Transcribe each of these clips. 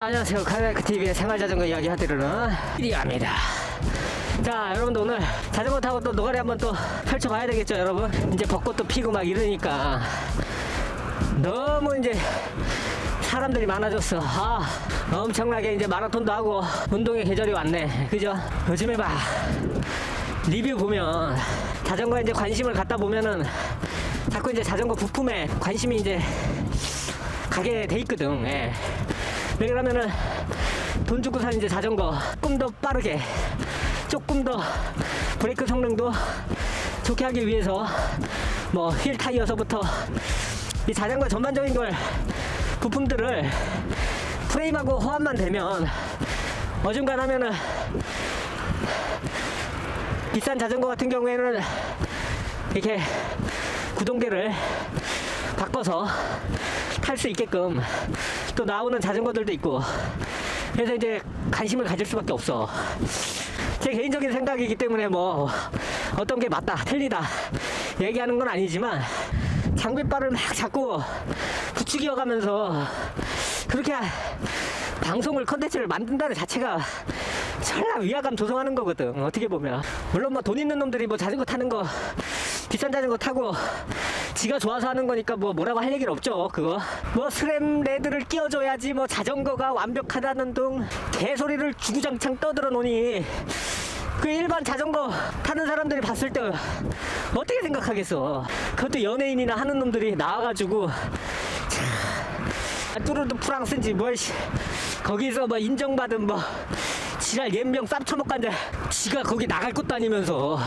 안녕하세요. 카이라이크 TV의 생활자전거 이야기 하드르는 이리입니다. 자, 여러분들 오늘 자전거 타고 또 노가리 한번 또 펼쳐봐야 되겠죠, 여러분? 이제 벚꽃도 피고 막 이러니까 너무 이제 사람들이 많아졌어. 아, 엄청나게 이제 마라톤도 하고 운동의 계절이 왔네. 그죠? 요즘에 봐. 리뷰 보면 자전거에 이제 관심을 갖다 보면은 자꾸 이제 자전거 부품에 관심이 이제 가게 돼 있거든. 예. 왜 그러면은 돈 주고 산 이제 자전거 조금 더 빠르게 조금 더 브레이크 성능도 좋게 하기 위해서 뭐 휠 타이어서부터 이 자전거 전반적인 걸 부품들을 프레임하고 호환만 되면 어중간하면은 비싼 자전거 같은 경우에는 이렇게 구동계를 바꿔서 탈 수 있게끔 또 나오는 자전거들도 있고. 그래서 이제 관심을 가질 수밖에 없어. 제 개인적인 생각이기 때문에 뭐 어떤 게 맞다 틀리다 얘기하는 건 아니지만 장비빨을 막 자꾸 부추겨 가면서 그렇게 방송을 컨텐츠를 만든다는 자체가 설라 위화감 조성하는 거거든 어떻게 보면. 물론 뭐 돈 있는 놈들이 뭐 자전거 타는 거 비싼 자전거 타고 지가 좋아서 하는 거니까 뭐 뭐라고 할 얘기는 없죠 그거. 뭐 스램 레드를 끼워줘야지 뭐 자전거가 완벽하다는 등 개소리를 주구장창 떠들어 놓으니 그 일반 자전거 타는 사람들이 봤을 때 어떻게 생각하겠어? 그것도 연예인이나 하는 놈들이 나와가지고 참, 뚜르드 프랑스인지 뭘 씨, 거기서 뭐 인정받은 뭐 지랄 연병 쌈쳐먹간데 지가 거기 나갈 것도 아니면서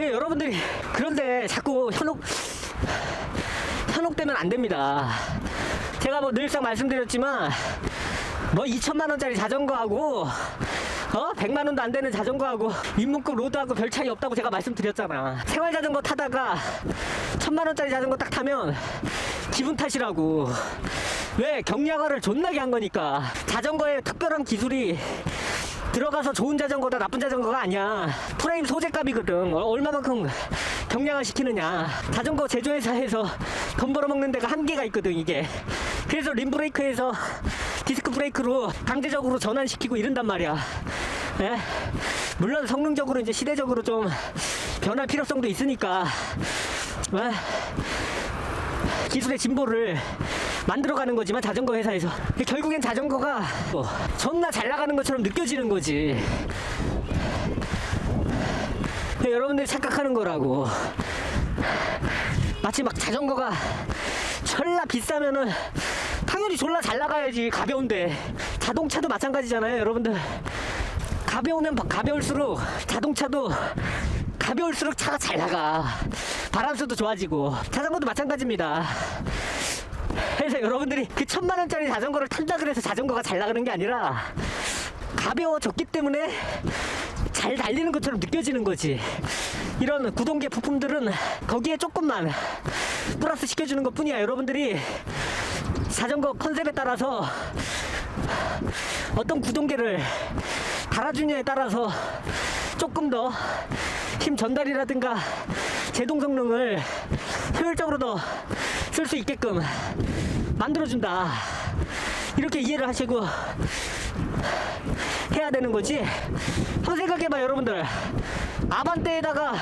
예, 여러분들이 그런데 자꾸 현혹 현혹되면 안 됩니다. 제가 뭐 늘상 말씀드렸지만 뭐 2천만 원짜리 자전거하고 어 100만 원도 안 되는 자전거하고 입문급 로드하고 별 차이 없다고 제가 말씀드렸잖아. 생활 자전거 타다가 천만 원짜리 자전거 딱 타면 기분 탓이라고. 왜 경량화를 존나게 한 거니까 자전거에 특별한 기술이 들어가서 좋은 자전거다 나쁜 자전거가 아니야. 프레임 소재값이거든. 어, 얼마만큼 경량화 시키느냐. 자전거 제조회사에서 돈 벌어먹는 데가 한계가 있거든 이게. 그래서 림브레이크에서 디스크 브레이크로 강제적으로 전환시키고 이런단 말이야. 예? 물론 성능적으로 이제 시대적으로 좀 변할 필요성도 있으니까 예? 기술의 진보를 만들어가는 거지만 자전거 회사에서. 결국엔 자전거가 뭐 존나 잘 나가는 것처럼 느껴지는 거지. 여러분들이 착각하는 거라고. 마치 막 자전거가 철라 비싸면은 당연히 졸라 잘 나가야지. 가벼운데. 자동차도 마찬가지잖아요 여러분들. 가벼우면 가벼울수록 자동차도 가벼울수록 차가 잘 나가. 바람수도 좋아지고. 자전거도 마찬가지입니다 그래서 여러분들이 그 천만 원짜리 자전거를 탄다 그래서 자전거가 잘 나가는 게 아니라 가벼워졌기 때문에 잘 달리는 것처럼 느껴지는 거지. 이런 구동계 부품들은 거기에 조금만 플러스 시켜주는 것 뿐이야. 여러분들이 자전거 컨셉에 따라서 어떤 구동계를 달아주냐에 따라서 조금 더 힘 전달이라든가 제동 성능을 효율적으로 더 쓸 수 있게끔 만들어준다. 이렇게 이해를 하시고 해야 되는 거지. 한번 생각해봐, 여러분들. 아반떼에다가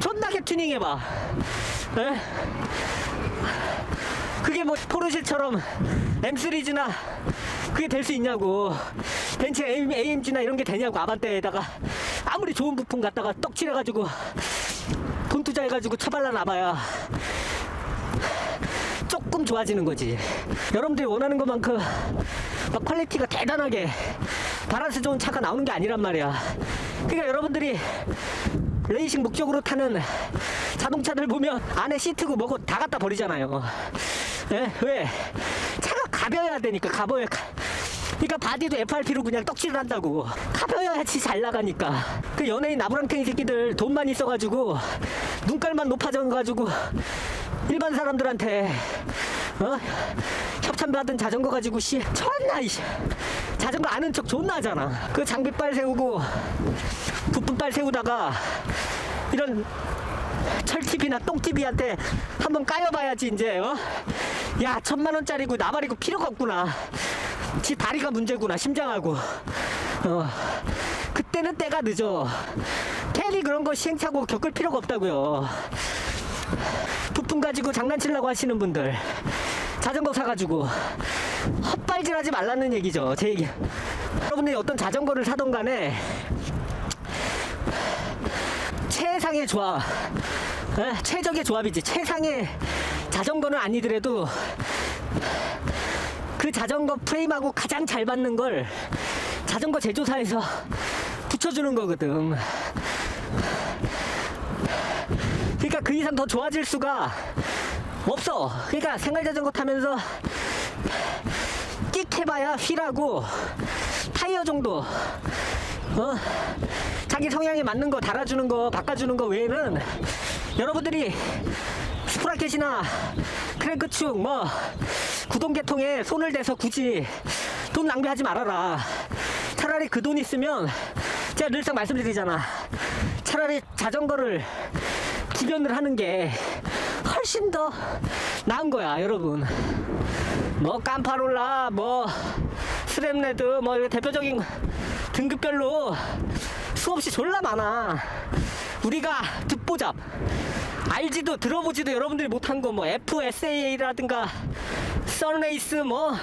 존나게 튜닝해봐. 에? 그게 뭐 포르쉐처럼 M 시리즈나 그게 될 수 있냐고. 벤츠 AMG나 이런 게 되냐고, 아반떼에다가. 아무리 좋은 부품 갖다가 떡칠해가지고 돈 투자해가지고 처발라 놔봐야 조금 좋아지는 거지. 여러분들이 원하는 것만큼 막 퀄리티가 대단하게 바란스 좋은 차가 나오는 게 아니란 말이야. 그러니까 여러분들이 레이싱 목적으로 타는 자동차들 보면 안에 시트고 뭐고 다 갖다 버리잖아요. 예? 왜? 차가 가벼워야 되니까 가벼워야. 그러니까 바디도 FRP로 그냥 떡칠을 한다고. 가벼워야지 잘 나가니까. 그 연예인 나부랑탱이 새끼들 돈만 있어가지고 눈깔만 높아져가지고 일반 사람들한테 어? 협찬 받은 자전거 가지고 씨 천나 이 자전거 아는 척 존나 하잖아. 그 장비빨 세우고 부품빨 세우다가 이런 철TV나 똥TV한테 한번 까여봐야지 이제 어? 야 천만 원짜리고 나발이고 필요가 없구나. 지 다리가 문제구나 심장하고. 어 그때는 때가 늦어. 괜히 그런 거 시행착오 겪을 필요가 없다고요. 부품 가지고 장난치려고 하시는 분들 자전거 사가지고 헛발질하지 말라는 얘기죠 제 얘기. 여러분들이 어떤 자전거를 사던 간에 최상의 조합 에? 최적의 조합이지. 최상의 자전거는 아니더라도 그 자전거 프레임하고 가장 잘 받는 걸 자전거 제조사에서 붙여주는 거거든. 그러니까 그 이상 더 좋아질 수가 없어. 그러니까 생활 자전거 타면서 끽 해봐야 휠하고 타이어 정도. 어? 자기 성향에 맞는 거 달아주는 거 바꿔주는 거 외에는 여러분들이 스프라켓이나 크랭크축 뭐 구동계통에 손을 대서 굳이 돈 낭비하지 말아라. 차라리 그 돈 있으면 제가 늘상 말씀드리잖아. 차라리 자전거를 구변을 하는 게 훨씬 더 나은 거야 여러분. 뭐 깜파롤라 뭐 스램레드 뭐 대표적인 등급별로 수없이 졸라 많아. 우리가 듣보잡 알지도 들어보지도 여러분들이 못한 거 뭐 FSA라든가 썬레이스 뭐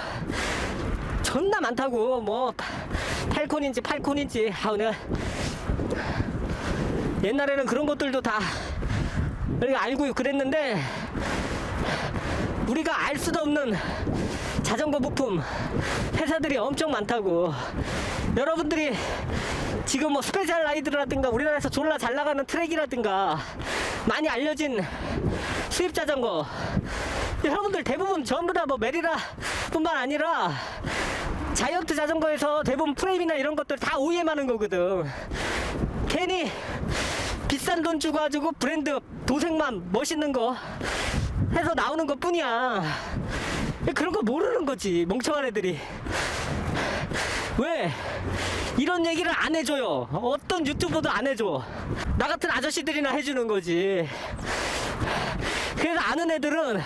존나 많다고. 뭐 팔콘인지 팔콘인지. 아우 내가 옛날에는 그런 것들도 다 우리가 알고 그랬는데 우리가 알 수도 없는 자전거 부품 회사들이 엄청 많다고. 여러분들이 지금 뭐 스페셜 라이드라든가 우리나라에서 졸라 잘 나가는 트랙이라든가 많이 알려진 수입 자전거 여러분들 대부분 전부 다 뭐 메리라 뿐만 아니라 자이언트 자전거에서 대부분 프레임이나 이런 것들 다 OEM 하는 거거든. 괜히 비싼 돈 주고 가지고 브랜드 도색만 멋있는 거 해서 나오는 것 뿐이야. 그런 거 모르는 거지 멍청한 애들이. 왜? 이런 얘기를 안 해줘요. 어떤 유튜버도 안 해줘. 나 같은 아저씨들이나 해주는 거지. 그래서 아는 애들은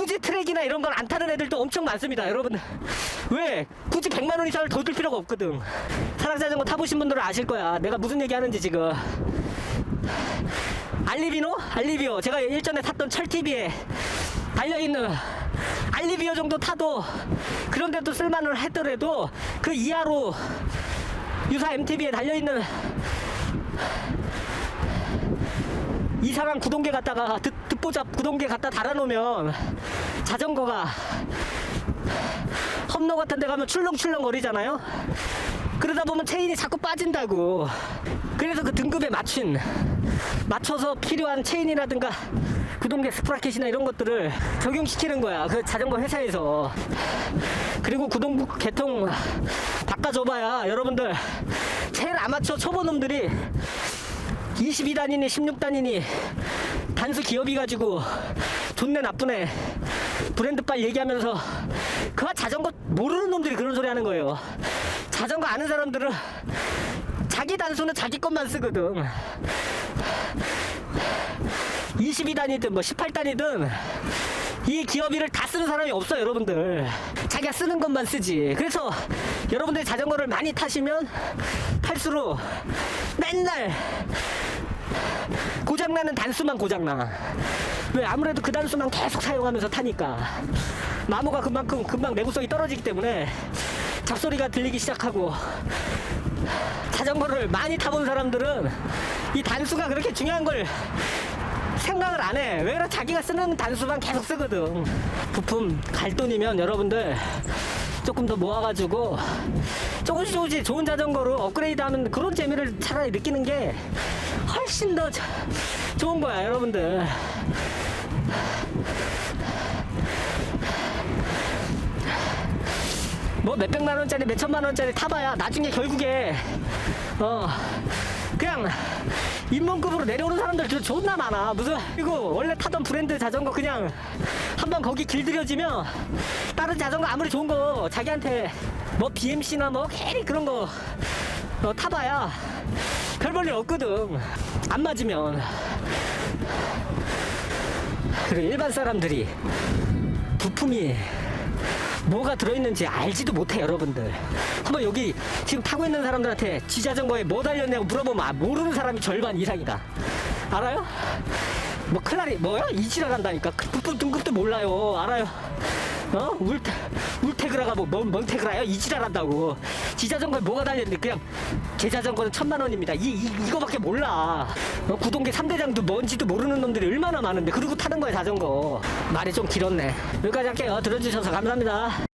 굳이 트랙이나 이런 걸 안 타는 애들도 엄청 많습니다 여러분. 왜? 굳이 100만 원 이상을 더줄 필요가 없거든. 사랑자전거 타보신 분들은 아실 거야. 내가 무슨 얘기 하는지 지금. 알리비노? 알리비오. 제가 일전에 탔던 철TV에 달려있는 알리비오 정도 타도 그런데도 쓸만을 했더라도 그 이하로 유사 MTB에 달려있는 이상한 구동계 갖다가 듣, 듣보잡 구동계 갖다 달아놓으면 자전거가 험로 같은 데 가면 출렁출렁 거리잖아요? 그러다 보면 체인이 자꾸 빠진다고. 그래서 그 등급에 맞춘 맞춰서 필요한 체인이라든가 구동계 스프라켓이나 이런 것들을 적용시키는 거야 그 자전거 회사에서. 그리고 구동 개통 바꿔줘봐야 여러분들 제일 아마추어 초보 놈들이 22단이니 16단이니 단수 기업이 가지고 좋네 나쁘네 브랜드빨 얘기하면서 그와 자전거 모르는 놈들이 그런 소리 하는 거예요. 자전거 아는 사람들은 자기 단수는 자기 것만 쓰거든. 22단이든 뭐 18단이든 이 기업이를 다 쓰는 사람이 없어요 여러분들. 자기가 쓰는 것만 쓰지. 그래서 여러분들이 자전거를 많이 타시면 탈수록 맨날 고장나는 단수만 고장나 왜 아무래도 그 단수만 계속 사용하면서 타니까 마모가 그만큼 금방 내구성이 떨어지기 때문에 잡소리가 들리기 시작하고 자전거를 많이 타본 사람들은 이 단수가 그렇게 중요한 걸 생각을 안 해. 왜 그래? 자기가 쓰는 단수만 계속 쓰거든. 부품 갈 돈이면 여러분들 조금 더 모아가지고 조금씩 조금씩 좋은 자전거로 업그레이드 하는 그런 재미를 차라리 느끼는 게 훨씬 더 자- 좋은 거야, 여러분들. 뭐 몇백 만 원짜리 몇천만 원짜리 타봐야 나중에 결국에 어 그냥 입문급으로 내려오는 사람들 저 존나 많아 무슨 그리고 원래 타던 브랜드 자전거 그냥 한번 거기 길들여지면 다른 자전거 아무리 좋은 거 자기한테 뭐 BMC나 뭐 괜히 그런 거 어, 타봐야 별 볼일 없거든. 안 맞으면. 그리고 일반 사람들이 부품이 뭐가 들어있는지 알지도 못해 여러분들. 한번 여기 지금 타고 있는 사람들한테 지자전거에 뭐 달렸냐고 물어보면 아, 모르는 사람이 절반 이상이다. 알아요? 뭐 클라리 뭐야? 이지랄 한다니까 그 등급도 몰라요 알아요 어? 울테, 울테그라가 뭐, 뭔, 뭔 테그라요? 이지랄 한다고. 지자전거에 뭐가 달렸는데, 그냥, 제 자전거는 천만 원입니다. 이, 이, 이거밖에 몰라. 어? 구동계 3대장도 뭔지도 모르는 놈들이 얼마나 많은데, 그러고 타는 거야, 자전거. 말이 좀 길었네. 여기까지 할게요. 들어주셔서 감사합니다.